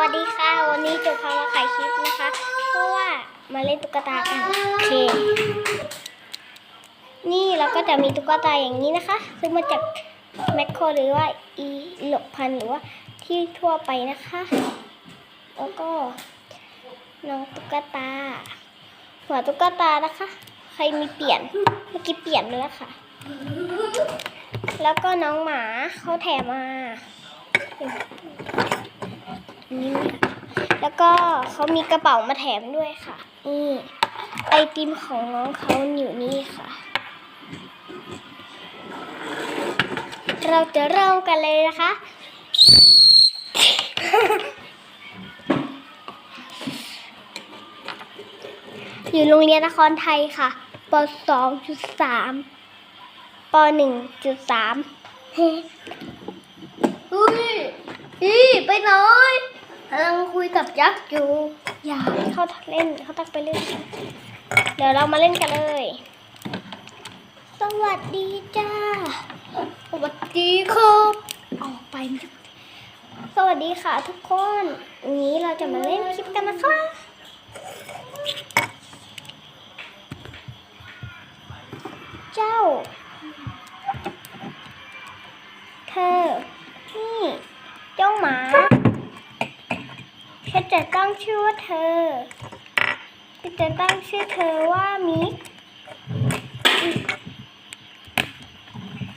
วัสดีค่ะ วันนี้จะพามาขายคลิปนะคะ เพราะว่ามาเล่นตุ๊กตากันโอเค นี่เราก็จะมีตุ๊กตาอย่างนี้นะคะ ซื้อมาจากแมคโครหรือว่าอีหลกพันหรือว่าที่ทั่วไปนะคะ แล้วก็น้องตุ๊กตา หัวตุ๊กตานะคะ ใครมีเปลี่ยน เมื่อกี้เปลี่ยนไปแล้วค่ะ แล้วก็น้องหมาเขาแถมมา นี่แล้วก็เขามีกระเป๋ามาแถมด้วยค่ะ นี่ไอติมของน้องเขาอยู่นี่ค่ะ เราจะเริ่มกันเลยนะคะ อยู่โรงเรียนนครไทยค่ะป 2.3ป 1.3เฮ้อุ้ยอีไปหน่อย กำลังคุยกับยักษ์อยู่ อย่าให้เขาเล่นเขาตักไปเล่น เดี๋ยวเรามาเล่นกันเลย สวัสดีจ้า สวัสดีครับออกไปไม่ได้สวัสดีค่ะทุกคนวันนี้เราจะมาเล่นคลิปกันนะคะ เจ้า เธอ จะตั้งชื่อว่าเธอฉันจะตั้งชื่อเธอว่ามิก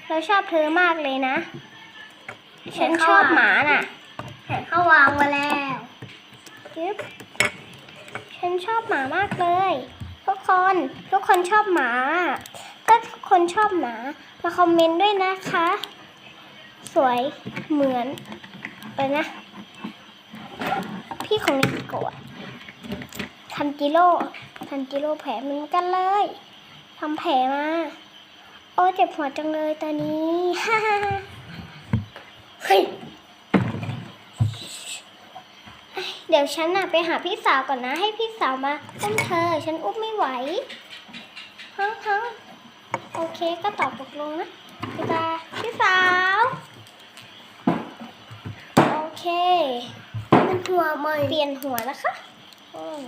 เราชอบเธอมากเลยนะ ฉันชอบหมาน่ะเขาวางมาแล้วจึ๊บฉันชอบหมามากเลย ทุกคนทุกคนชอบหมาถ้าทุกคนชอบหมา มาคอมเมนต์ด้วยนะคะ สวยเหมือนไปนะ พี่ของนิโกะทันจิโร่ทันจิโร่แผลเหมือนกันเลยทำแผลมา โอ้เจ็บหัวจังเลยตอนนี้ฮ่าฮ่เฮ้ยเดี๋ยวฉันน่ะไปหาพี่สาวก่อนนะ ให้พี่สาวมาอุ้มเธอ ฉันอุ้มไม่ไหวฮังฮังโอเคก็ตอบตกลงนะพี่ตาพี่สาว หัวใหม่ เปลี่ยนหัวนะคะอืม